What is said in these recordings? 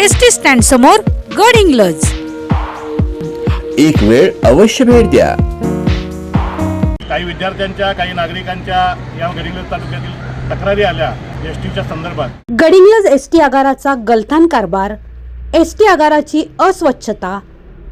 S T stand समोर गड इंग्लज. एक वेळ अवश्य भेट द्या. काही विद्यार्थ्यांच्या काही नागरिकांच्या या गडिंग्लज तालुक्यातील तक्रारी आल्या एस टीच्या संदर्भात. गडिंग्लज एस टी आगाराचा गलथान कारभार एस टी आगाराची अस्वच्छता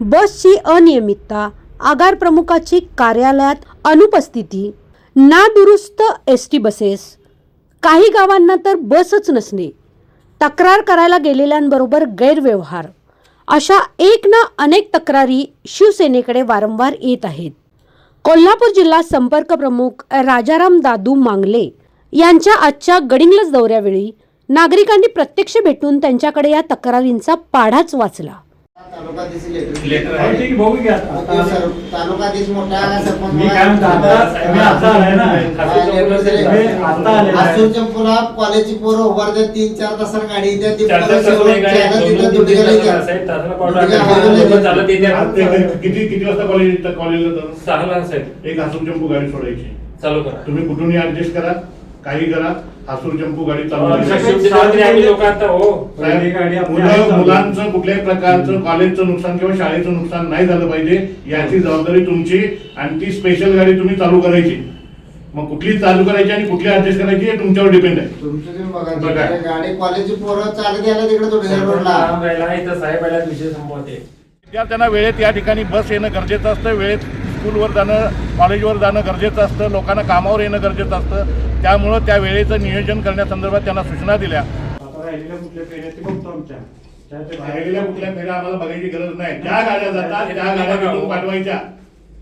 बसची अनियमितता आगार प्रमुखाची कार्यालयात अनुपस्थिती नादुरुस्त एस टी बसेस काही गावांना तर बसच नसणे तक्रार करायला गेलेल्यांबरोबर गैरव्यवहार. अशा एक ना अनेक तक्रारी शिवसेनेकडे वारंवार येत आहेत. कोल्हापूर जिल्हा संपर्क प्रमुख राजाराम दादू मांगले यांच्या आजच्या गडिंग्लज दौऱ्यावेळी नागरिकांनी प्रत्यक्ष भेटून त्यांच्याकडे या तक्रारींचा पाढाच वाचला. लेटर लेटर आहे. ठीक आहे, बघू घ्या. आता. तो सर तालुकाधीश मोठा आला सरपंच मी काय म्हणतो आता मी आता आलाय ना. मी आता आलेलो आहे. आसूरच्या पुरा कॉलेजची पोरं उभारतात तीन चार तासाला गाडी त्या. किती किती वाजता कॉलेज कॉलेजला सहाला साहेब. एक हासूर चंपू गाडी सोडायची. चालू करा. तुम्ही कुठूनही ऍडजस्ट करा. काही करा हासूर चंपू गाडी चालू हो आहे चालू. मुलांचं कुठल्याही प्रकारचं कॉलेजचं नुकसान किंवा शाळेचं नुकसान नाही झालं पाहिजे याची जबाबदारी तुमची आणि ती स्पेशल गाडी तुम्ही चालू करायची. मग कुठली चालू करायची आणि कुठली ऍडजस्ट करायची हे तुमच्यावर डिपेंड आहे. गाडी कॉलेजची पोरं चालत यायला तिकडे साहेब विषय संपवते. विद्यार्थ्यांना वेळेत या ठिकाणी बस येणं गरजेचं असतं. वेळेत स्कूलवर जाणं कॉलेजवर जाणं गरजेचं असतं लोकांना कामावर येणं गरजेचं असतं. त्यामुळं त्या वेळेचं नियोजन करण्यासंदर्भात त्यांना सूचना दिल्या. राहिलेल्या कुठल्या फेऱ्या आम्हाला बघायची गरज नाही. ज्या गाड्या जातात त्या गाड्या तिथून पाठवायच्या.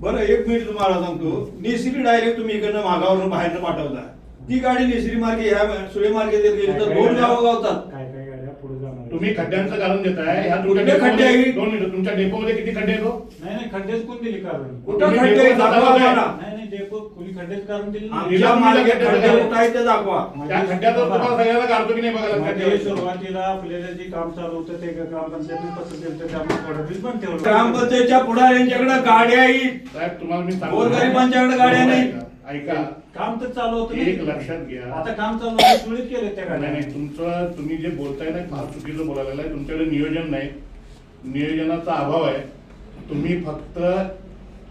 बरं एक मिनिट तुम्हाला सांगतो. नेसरी डायरेक्ट तुम्ही इकडनं मागावरून बाहेरनं पाठवता. ती गाडी नेसरी मार्गे ह्या सुळे मार्गे गेली तर दोन गावं गावतात काय काय गाड्या पुढे जाणार तुम्ही खड्ड्यांचं कारण देताय ह्या तुमच्या खड्डे? आहेत? दोन मिनिटं तुमच्या डेपोमध्ये किती खड्डे येतो नाही नाही खड्डेच कोण दिली कारण कुठं तुम्ही खड्डे? डेपोत दाखवा. नाही नाही डेपो कोणी खड्डेच कारण दिली नाही. आमच्या मार्गे खड्डे कुठं आहेत ते दाखवा. त्या खड्ड्यात तुम्हाला सगळ्यांना काढतो की नाही बघा लक्षात मध्ये ठेवायचं. सुरुवातीला आपल्याला जे काम चालू होतं ते ग्रामपंचायतीने पत्र दिलं होतं. त्यामुळे थोडं बंद ठेवलं ग्रामपंचायतच्या पुढाऱ्यांच्याकडे गाड्या साहेब तुम्हाला मी सांगतो. गोरगरिबांच्याकडे गाड्या नाही. ऐका. काम तर चालू होतं एक ना. लक्षात घ्या. आता काम चालू होतं सुरळीत केलं त्या नाही गाड्या नाही तुमचं तुम्ही जे बोलताय ना फार चुकीचं बोलायला लागलाय. तुमच्याकडे नियोजन नाही. नियोजनाचा अभाव आहे. तुम्ही फक्त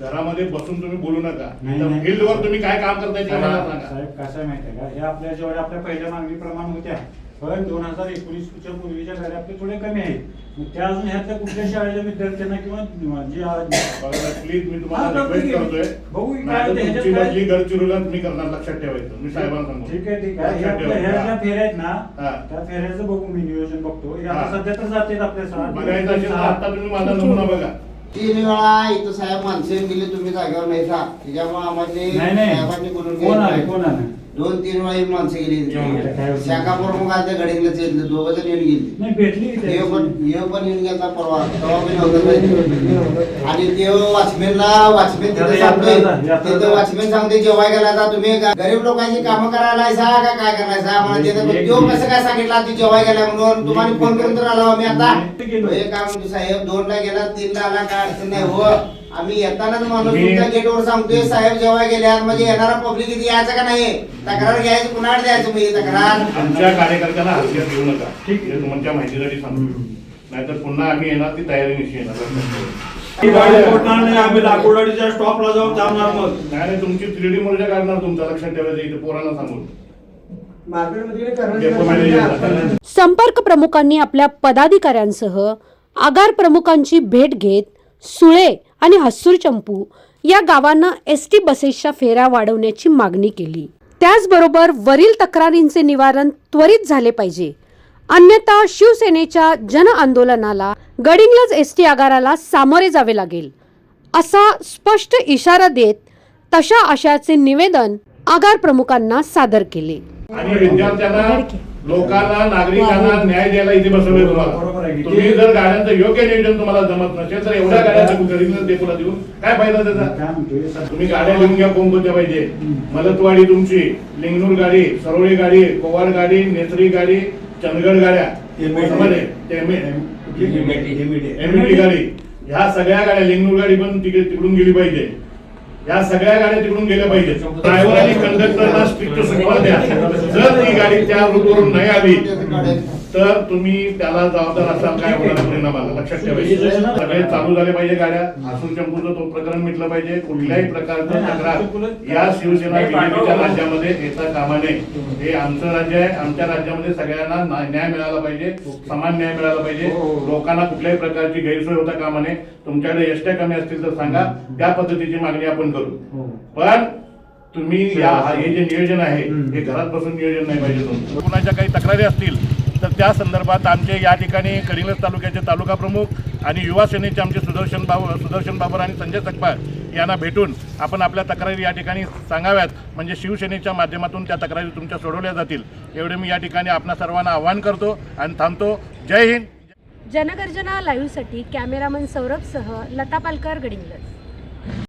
घरामध्ये बसून तुम्ही बोलू नका. नाही, नाही. फील्डवर तुम्ही काय काम करताय ते मला सांगा. साहेब कसं आहे माहिती आहे का? हे आपल्या जेवढ्या आपल्या पहिल्या मागणीप्रमाणे होत्या पण दोन हजार एकोणीसच्या पूर्वीच्या गाड्या आपल्या थोडे कमी आहेत. मग त्या अजून ह्यातल्या कुठल्या शाळेच्या विद्यार्थ्यांना किंवा जे आज- प्लीज मी तुम्हाला बघू रिक्वेस्ट की. करतोय. बघू की काय नाहीतर होतं, तुमची ह्याच्यात काय- बदली गडचिरोलीला मी करणार लक्षात ठेवायचं. मी साहेबांना सांगतो ठीक आहे ठीक आहे. हे लक्षात आपल्या ह्या ज्या ठेवायचं. फेऱ्या आहेत ना हा. त्या फेऱ्याचं बघू मी नियोजन बघतो. हे आता हा. सध्या तर जाते आपल्या सहा बघायचं असेल तर आता तुम्ही माझा नमुना बघा. तीन वेळा इथं साहेब माणसं गेली तुम्ही जागेवर नाही सा त्याच्यामुळे आम्हाला नाही नाही. साहेबांनी बोलून कोण आले घ्यायचं. कोण आले? दोन तीन वेळा ही माणसं गेली येऊन गेले, काय होतं? शाखा प्रमुख आले गडिंगला येतले दोघं जण येऊन गेली. नाही भेटली की देव पण त्याची. देव पण येऊन गेला परवा. तेव्हा मी नव्हतं. आणि देव वॉचमॅनला वॉचमॅन तिथं सांगतोय. यात्रा तिथं. वॉचमॅन सांगतोय जेवाय गेला आता तुम्ही. गरीब लोकांची कामं करायला आहेसा का काय करायचा मला एक- देव कसं काय सांगितलं? ती जेवाय गेला म्हणून. तुम्हाला फोन करून तर आलो आम्ही आता. गेलो. हे काय म्हणतो साहेब. दोन ला गेला तीन ला आला काय अडचण नाही. हो. आम्ही येतानाच माणूस तुमच्या गेटवर सांगतोय साहेब जेवाय गेल्या म्हणजे येणारा पब्लिक इथे यायचं का नाही? तक्रार घ्यायची पुन्हा द्यायचं मी तक्रार? आमच्या कार्यकर्त्यांना हरकत घेऊ नका. ठीक. आहे तुमच्या माहितीसाठी सांगतो. नाहीतर पुन्हा आम्ही येणार ती तयारी निश्चित येणार. ही गाडी सोडणार नाही आम्ही लाकूडवाडीच्या स्टॉपला जाऊन थांबणार मग. नाही नाही, तुमची थ्री डी मोर्चा काढणार तुमचा लक्षात ठेवायचं इथे पोरांना सांगून. डेपो मॅनेजर संपर्क प्रमुखांनी आपल्या पदाधिकाऱ्यांसह आगार प्रमुखांची भेट घेत सुळे आणि हस्सूर चंपू या गावांना एस टी बसेसच्या फेऱ्या वाढवण्याची मागणी केली. त्याचबरोबर वरील तक्रारींचे निवारण त्वरित झाले पाहिजे. अन्यथा शिवसेनेच्या जन आंदोलनाला गडिंग्लज एस टी आगाराला सामोरे जावे लागेल असा स्पष्ट इशारा देत तशा आशयाचे निवेदन आगार प्रमुखांना सादर केले. आणि विद्यार्थ्यांना लोकांना नागरिकांना न्याय द्यायला इथे बसवले आहे तुम्हाला तुम्ही जर गाड्यांचं योग्य नियोजन तुम्हाला जमत नसेल तर एवढ्या गाड्यांचं डेपोला देऊन काय फायदा त्याचा? तुम्ही गाड्या लिहून घ्या कोणकोणत्या पाहिजे? हम्म. मदतवाडी तुमची लिंगनूर गाडी सरोळी गाडी कोवाड गाडी नेसरी गाडी चंदगड गाड्या. एम- समजले? ते एम- Immediate. एमईडी गाडी. ह्या सगळ्या गाड्या लिंगनूर गाडी पण तिकडे तिकडून गेली पाहिजे. या सगळ्या गाड्या तिकडून गेल्या पाहिजे. ड्रायव्हर आणि कंडक्टरला स्ट्रिक्ट सुटवा द्या. जर ती गाडी त्या रूटवरून नाही आली तर तुम्ही त्याला जबाबदार असाल काय होणार परिणाम आला लक्षात ठेवायचे. सगळे चालू झाले पाहिजे गाड्या. आसून चंपूचं तो प्रकरण मिटलं पाहिजे. कुठल्याही प्रकारचं तक्रार या शिवसेना बीजेपीच्या राज्यामध्ये येता कामा नये. हे आमचं राज्य आहे. आमच्या राज्यामध्ये सगळ्यांना न्याय मिळाला पाहिजे. समान न्याय मिळाला पाहिजे. लोकांना कुठल्याही प्रकारची गैरसोय होता कामा नये. तुमच्याकडे एसट्या कमी असतील तर सांगा. त्या पद्धतीची मागणी आपण करू. पण तुम्ही या हे जे नियोजन आहे हे घरात बसून नियोजन नाही पाहिजे तुमचं. कुणाच्या काही तक्रारी असतील तर त्या संदर्भात आमचे या ठिकाणी कडिंगलज तालुक्याचे तालुका प्रमुख आणि युवा सेनेचे आमचे सुदर्शन बाबू सुदर्शन बाबर आणि संजय सकपाळ यांना भेटून आपण आपल्या तक्रारी या ठिकाणी सांगाव्यात. म्हणजे शिवसेनेच्या माध्यमातून त्या तक्रारी तुमच्या सोडवल्या जातील. एवढे मी या ठिकाणी आपणा सर्वांना आव्हान करतो आणि थांबतो. जय हिंद. जनगर्जना लाईव्हसाठी कॅमेरामन सौरभसह लता पालकर गडिंग्लज.